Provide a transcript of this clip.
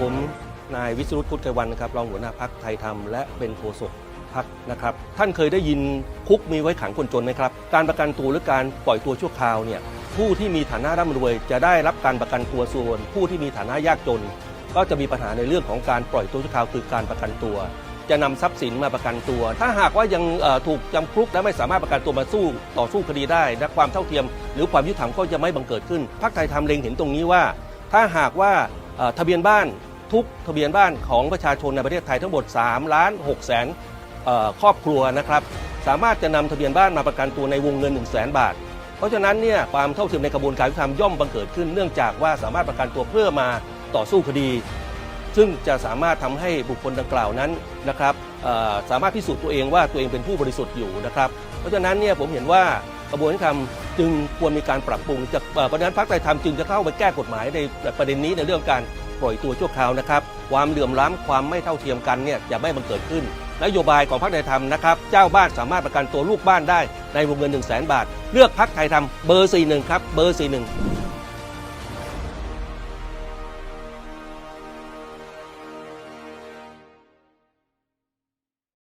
ผมนายวิศรุตพุทธไกรวันนะครับรองหัวหน้าพักไทยธรรมและเป็นโฆษกพักนะครับ ท่านเคยได้ยินคุกมีไว้ขังคนจนไหมครับ การประกันตัวหรือการปล่อยตัวชั่วคราวเนี่ยผู้ที่มีฐานะร่ำรวย จะได้รับการประกันตัวส่วน ผู้ที่มีฐานะยากจน ก็จะมีปัญหาในเรื่องของการปล่อยตัวชั่วคราวคือการประกันตัว จะนำทรัพย์สินมาประกันตัว ถ้าหากว่ายังถูกจำคุกและไม่สามารถประกันตัวมาสู้ต่อสู้คดีได้และความเท่าเทียม หรือความยุติธรรมก็จะไม่บังเกิดขึ้นพรรคไทยทำเล็งเห็นตรงนี้ว่า ถ้าหากว่าทะเบียนบ้าน ทุกทะเบียนบ้านของประชาชนในประเทศไทยทั้งหมด3ล้าน6แสนครอบครัวนะครับสามารถจะนำทะเบียนบ้านมาประกันตัวในวงเงิน 1 0 0 0 0แบาท เพราะฉะนั้นเนี่ยความเท่าเทียมในกระบวนการยุติธรรมย่อมบังเกิดขึ้นเนื่องจากว่าสามารถประกันตัวเพื่อมาต่อสู้คดี ซึ่งจะสามารถทำให้บุคคลดังกล่าวนั้นนะครับสามารถพิสูจน์ตัวเองว่าตัวเองเป็นผู้บริสุทธิ์อยู่นะครับ เพราะฉะนั้นเนี่ยผมเห็นว่ากระบวนการยุติธรรมจึงควรมีการปรับปรุงจากเอ่อเพราะฉะนั้นพรรคไทยธรรมจึงจะเข้าไปแก้กฎหมายในประเด็นนี้ในเรื่องการ ปล่อยตัวชั่วคราวนะครับ ความเหลื่อมล้ำความไม่เท่าเทียมกันเนี่ยจะไม่บังเกิดขึ้น นโยบายของพรรคไทยธรรมนะครับ เจ้าบ้านสามารถประกันตัวลูกบ้านได้ในวงเงิน 1 0 0 0 0แบาท เลือกพรรคไทยธรรมเบอร์ 41 ครับ เบอร์ 41